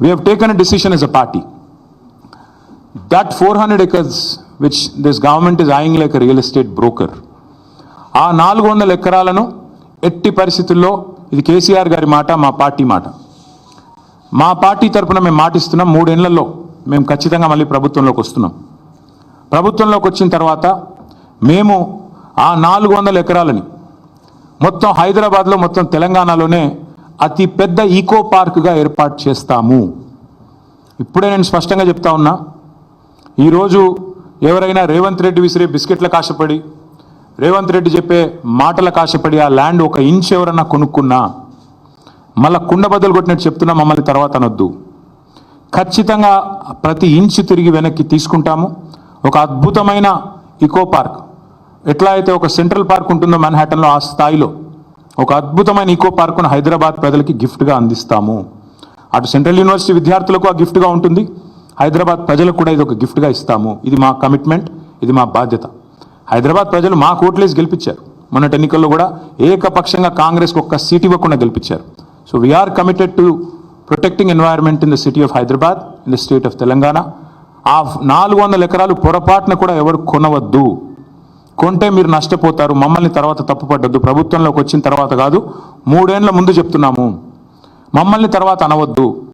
We have taken a decision as a party. That 400 acres, which this government is eyeing like a real estate broker, ఆ నాలుగు వందల ఎకరాలను ఎట్టి పరిస్థితుల్లో ఇది కేసీఆర్ గారి మాట మా పార్టీ మాట. మా పార్టీ తరపున మేము మాటిస్తున్నాం మూడేళ్ళలో మేము ఖచ్చితంగా మళ్ళీ ప్రభుత్వంలోకి వస్తున్నాం. ప్రభుత్వంలోకి వచ్చిన తర్వాత మేము ఆ నాలుగు వందల ఎకరాలని మొత్తం హైదరాబాద్లో మొత్తం తెలంగాణలోనే అతి పెద్ద ఈకో పార్క్గా ఏర్పాటు చేస్తాము. ఇప్పుడే నేను స్పష్టంగా చెప్తా ఉన్నా ఈరోజు ఎవరైనా రేవంత్ రెడ్డి విసిరే బిస్కెట్ల కాశపడి రేవంత్ రెడ్డి చెప్పే మాటల కాశపడి ఆ ల్యాండ్ ఒక ఇంచ్ ఎవరన్నా కొనుక్కున్నా మళ్ళా కుండ బద్దలు కొట్టినట్టు చెప్తున్నా మమ్మల్ని తర్వాత అనొద్దు. ఖచ్చితంగా ప్రతి ఇంచు తిరిగి వెనక్కి తీసుకుంటాము. ఒక అద్భుతమైన ఇకో పార్క్. ఎట్లా అయితే ఒక సెంట్రల్ పార్క్ ఉంటుందో మెన్హాటన్లో ఆ స్థాయిలో ఒక అద్భుతమైన ఈకో పార్కును హైదరాబాద్ ప్రజలకి గిఫ్ట్గా అందిస్తాము. అటు సెంట్రల్ యూనివర్సిటీ విద్యార్థులకు ఆ గిఫ్ట్గా ఉంటుంది. హైదరాబాద్ ప్రజలకు కూడా ఇది ఒక గిఫ్ట్గా ఇస్తాము. ఇది మా కమిట్మెంట్ ఇది మా బాధ్యత. హైదరాబాద్ ప్రజలు మా కోట్లేసి గెలిపించారు. మొన్నటి ఎన్నికల్లో కూడా ఏకపక్షంగా కాంగ్రెస్కి ఒక్క సీట్ ఇవ్వకుండా గెలిపించారు. So we are committed to protecting environment in the city of Hyderabad in the state of Telangana. ఆ నాలుగు వందల ఎకరాలు పొరపాటున కూడా ఎవరు కొనవద్దు. కొంటే మీరు నష్టపోతారు మమ్మల్ని తర్వాత తప్పుపడ్డద్దు. ప్రభుత్వంలోకి వచ్చిన తర్వాత కాదు మూడేళ్ళ ముందు చెప్తున్నాము. మమ్మల్ని తర్వాత అనవద్దు.